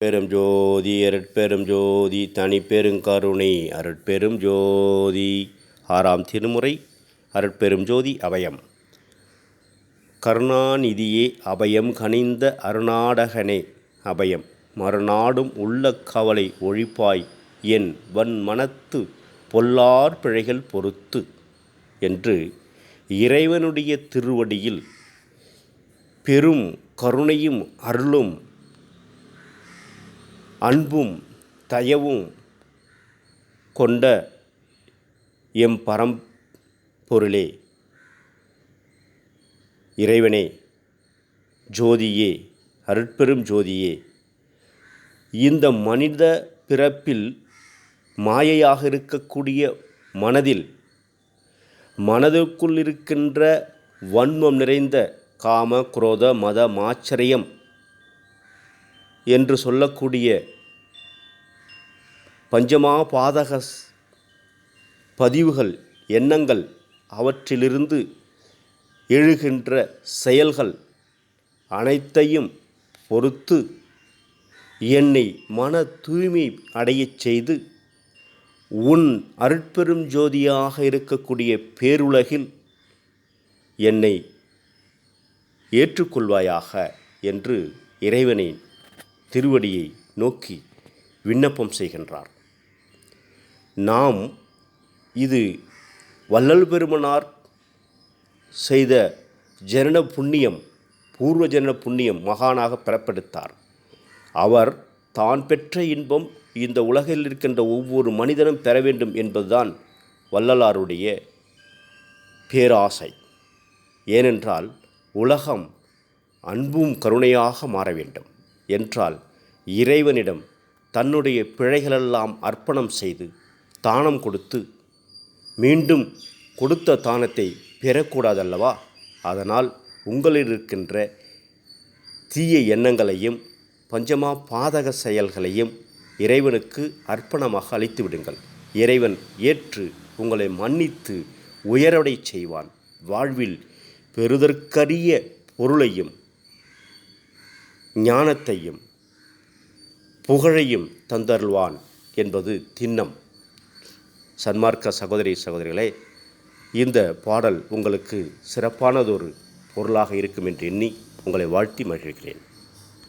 பெரும் ஜோதி அருட்பெரும் ஜோதி தனிப்பெருங்கருணை அருட்பெரும் ஜோதி ஆறாம் திருமுறை அருட்பெரும் ஜோதி அபயம். கருணாநிதியே அபயம் கனிந்த அருணாடகனே அபயம். மறுநாடும் உள்ள கவலை ஒழிப்பாய் என் வன் மனத்து பொல்லார் பிழைகள் பொறுத்து என்று இறைவனுடைய திருவடியில் பெரும் கருணையும் அருளும் அன்பும் தயவும் கொண்ட எம் பரம்பொருளே இறைவனே ஜோதியே அருட்பெரும் ஜோதியே இந்த மனித பிறப்பில் மாயையாக இருக்கக்கூடிய மனதில் மனதுக்குள் இருக்கின்ற வன்மம் நிறைந்த காம குரோத மத மாச்சரியம் என்று சொல்லக்கூடிய பஞ்சமா பாதக பதிவுகள் எண்ணங்கள் அவற்றிலிருந்து எழுகின்ற செயல்கள் அனைத்தையும் பொறுத்து என்னை மன தூய்மை அடையச் செய்து உன் அருட்பெரும் ஜோதியாக இருக்கக்கூடிய பேருலகில் என்னை ஏற்றுக்கொள்வாயாக என்று இறைவனை திருவடியை நோக்கி விண்ணப்பம் செய்கின்றார். நாம் இது வள்ளல் பெருமனார் செய்த ஜனன புண்ணியம் பூர்வ ஜனன புண்ணியம் மகானாக பெறப்படுத்தார். அவர் தான் பெற்ற இன்பம் இந்த உலகில் இருக்கின்ற ஒவ்வொரு மனிதனும் பெற வேண்டும் என்பதுதான் வள்ளலாருடைய பேராசை. ஏனென்றால் உலகம் அன்பும் கருணையாக மாற வேண்டும். என்றால் இறைவனிடம் தன்னுடைய பிழைகளெல்லாம் அர்ப்பணம் செய்து தானம் கொடுத்து மீண்டும் கொடுத்த தானத்தை பெறக்கூடாதல்லவா? அதனால் உங்களில் இருக்கின்ற தீய எண்ணங்களையும் பஞ்சமா பாதக செயல்களையும் இறைவனுக்கு அர்ப்பணமாக அளித்து விடுங்கள். இறைவன் ஏற்று உங்களை மன்னித்து உயரடை செய்வான். வாழ்வில் பெறுதற்கரிய பொருளையும் ஞானத்தையும் புகழையும் தந்தருள்வான் என்பது திண்ணம். சன்மார்க்க சகோதரி சகோதரிகளே இந்த பாடல் உங்களுக்கு சிறப்பானதொரு பொருளாக இருக்கும் என்று எண்ணி உங்களை வாழ்த்தி மகிழ்கிறேன்.